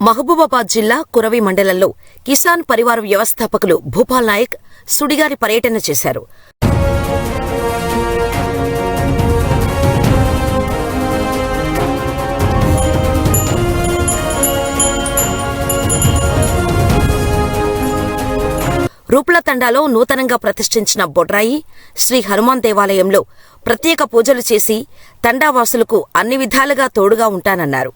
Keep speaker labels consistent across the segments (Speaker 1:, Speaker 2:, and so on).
Speaker 1: మహబూబాబాద్ జిల్లా కురవి మండలంలో కిసాన్ పరివార వ్యవస్థాపకులు భూపాల్ నాయక్ సుడిగారి పర్యటన చేశారు. రూపులతండాలో నూతనంగా ప్రతిష్ఠించిన బొడ్రాయి శ్రీ హనుమాన్ దేవాలయంలో ప్రత్యేక పూజలు చేసి తండావాసులకు అన్ని విధాలుగా తోడుగా ఉంటానన్నారు.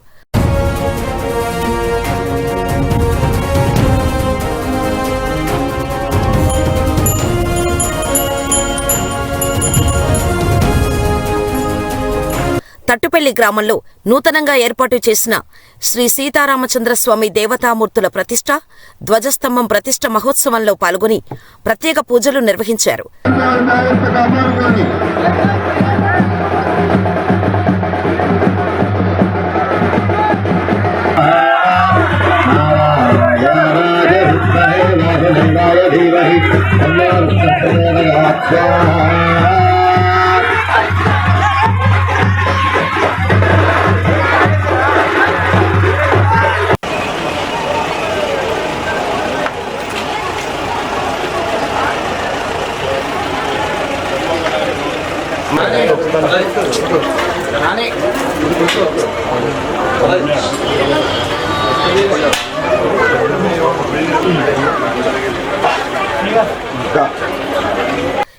Speaker 1: తట్టుపల్లి గ్రామంలో నూతనంగా ఏర్పాటు చేసిన శ్రీ సీతారామచంద్రస్వామి దేవతామూర్తుల ప్రతిష్ట ధ్వజస్తంభం ప్రతిష్ట మహోత్సవంలో పాల్గొని ప్రత్యేక పూజలు నిర్వహించారు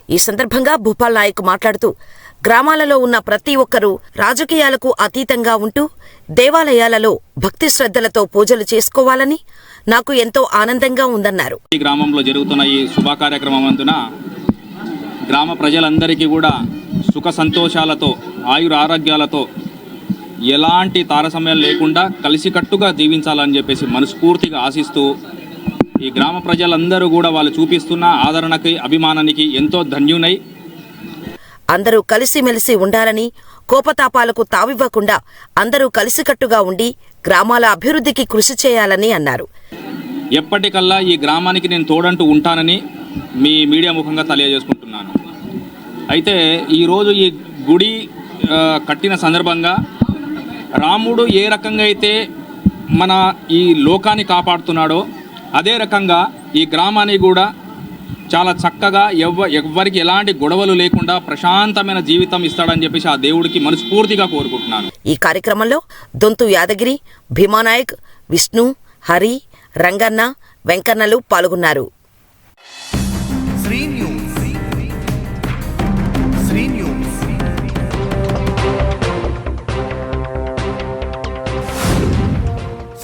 Speaker 1: ఈ సందర్భంగా భూపాల్ నాయక్ మాట్లాడుతూ గ్రామాలలో ఉన్న ప్రతి ఒక్కరూ రాజకీయాలకు అతీతంగా ఉంటూ దేవాలయాలలో భక్తి శ్రద్ధలతో పూజలు చేసుకోవాలని నాకు ఎంతో ఆనందంగా ఉందన్నారు.
Speaker 2: ఈ గ్రామంలో జరుగుతున్న ఈ శుభ కార్యక్రమం అందున గ్రామ ప్రజలందరికీ కూడా సుఖ సంతోషాలతో ఆయుర ఆరోగ్యాలతో ఎలాంటి తారసమయం లేకుండా కలిసికట్టుగా జీవించాలని చెప్పేసి మనస్ఫూర్తిగా ఆశిస్తూ ఈ గ్రామ ప్రజలందరూ కూడా వాళ్ళు చూపిస్తున్న ఆదరణకి అభిమానానికి ఎంతో ధన్యునై
Speaker 1: అందరూ కలిసిమెలిసి ఉండాలని కోపతాపాలకు తావివ్వకుండా అందరూ కలిసికట్టుగా ఉండి గ్రామాల అభివృద్ధికి కృషి చేయాలని అన్నారు.
Speaker 2: ఎప్పటికల్లా ఈ గ్రామానికి నేను తోడంటూ ఉంటానని మీ మీడియా ముఖంగా తెలియజేసుకుంటున్నాను. అయితే ఈరోజు ఈ గుడి కట్టిన సందర్భంగా రాముడు ఏ రకంగా అయితే మన ఈ లోకాన్ని కాపాడుతున్నాడో అదే రకంగా ఈ గ్రామాన్ని కూడా చాలా చక్కగా ఎవ్వ ఎవ్వరికి ఎలాంటి గొడవలు లేకుండా ప్రశాంతమైన జీవితం ఇస్తాడని చెప్పేసి ఆ దేవుడికి మనస్ఫూర్తిగా కోరుకుంటున్నాను.
Speaker 1: ఈ కార్యక్రమంలో దొంతు యాదగిరి భీమానాయక్ విష్ణు హరి రంగన్న వెంకన్నలు పాల్గొన్నారు.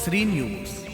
Speaker 3: శ్రీ న్యూస్ మీ న్యూస్